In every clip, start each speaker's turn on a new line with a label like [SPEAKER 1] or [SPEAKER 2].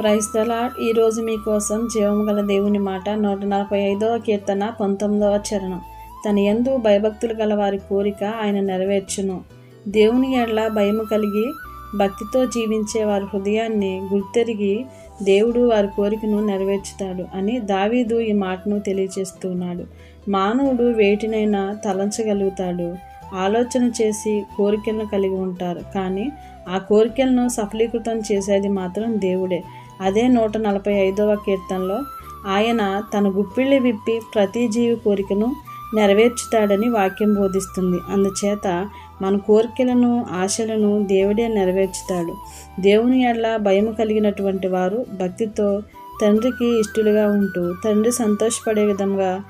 [SPEAKER 1] Praise the Lord ఈరోజు మీకోసం జీవము గల దేవుని మాట నూట నలభై ఐదవ కీర్తన పంతొమ్మిదవ చరణం. తన ఎందు భయభక్తులు గల వారి కోరిక ఆయన నెరవేర్చును. దేవుని ఎడ్ల భయము కలిగి భక్తితో జీవించే వారి హృదయాన్ని గుర్తెరిగి దేవుడు వారి కోరికను నెరవేర్చుతాడు అని దావీదు ఈ మాటను తెలియచేస్తున్నాడు. మానవుడు వేటినైనా తలంచగలుగుతాడు. ఆలోచన చేసి కోరికలను కలిగి ఉంటారు. కానీ ఆ కోరికలను సఫలీకృతం చేసేది మాత్రం దేవుడే. అదే నూట నలభై ఐదవ కీర్తనలో ఆయన తన గుప్పిళ్ళి విప్పి ప్రతి జీవి కోరికను నెరవేర్చుతాడని వాక్యం బోధిస్తుంది. అందుచేత మన కోరికలను ఆశలను దేవుడే నెరవేర్చుతాడు. దేవుని ఎడ్ల భయం కలిగినటువంటి వారు భక్తితో తండ్రికి ఇష్టలుగా ఉంటూ తండ్రి సంతోషపడే విధంగా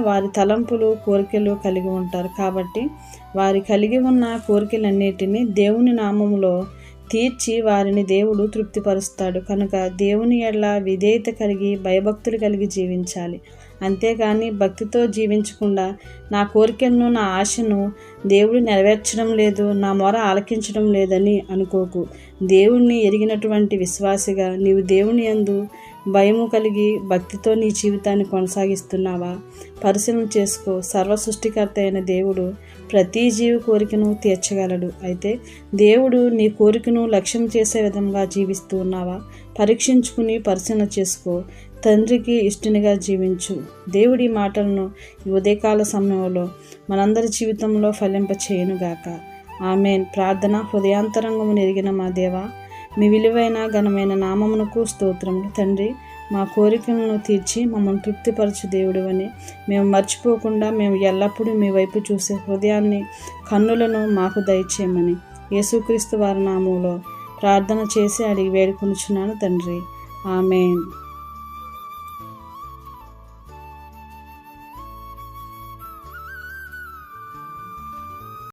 [SPEAKER 1] వారి తలంపులు కోరికలు కలిగి ఉంటారు. కాబట్టి వారి కలిగి ఉన్న కోరికలన్నిటినీ దేవుని నామములో తీర్చి వారిని దేవుడు తృప్తిపరుస్తాడు. కనుక దేవుని ఎడల విధేయత కలిగి భయభక్తులు కలిగి జీవించాలి. అంతేగాని భక్తితో జీవించకుండా నా కోరికలను నా ఆశను దేవుడు నెరవేర్చడం లేదు నా మొర ఆలకించడం లేదని అనుకోకు. దేవుణ్ణి ఎరిగినటువంటి విశ్వాసిగా నీవు దేవుని యందు భయము కలిగి భక్తితో నీ జీవితాన్ని కొనసాగిస్తున్నావా? పరిశీలన చేసుకో. సర్వ సృష్టికర్త అయిన దేవుడు ప్రతి జీవి కోరికను తీర్చగలడు. అయితే దేవుడు నీ కోరికను లక్ష్యం చేసే విధంగా జీవిస్తూ ఉన్నావా? పరీక్షించుకుని పరిశీలన చేసుకో. తండ్రికి ఇష్టనిగా జీవించు. దేవుడి మాటలను ఈ ఉదయకాల సమయంలో మనందరి జీవితంలో ఫలింప చేయనుగాక ఆమెన్. ప్రార్థన హృదయాంతరంగము ఎరిగిన మా దేవ మీ విలువైన ఘనమైన నామమునకు స్తోత్రములు తండ్రి. మా కోరికలను తీర్చి మమ్మల్ని తృప్తిపరచు దేవుడు అని మేము మర్చిపోకుండా మేము ఎల్లప్పుడూ మీ వైపు చూసే హృదయాన్ని కన్నులను మాకు దయచేయమని యేసుక్రీస్తు వారి నామంలో ప్రార్థన చేసి అడిగి వేడుకొనుచున్నాను తండ్రి. ఆమెన్.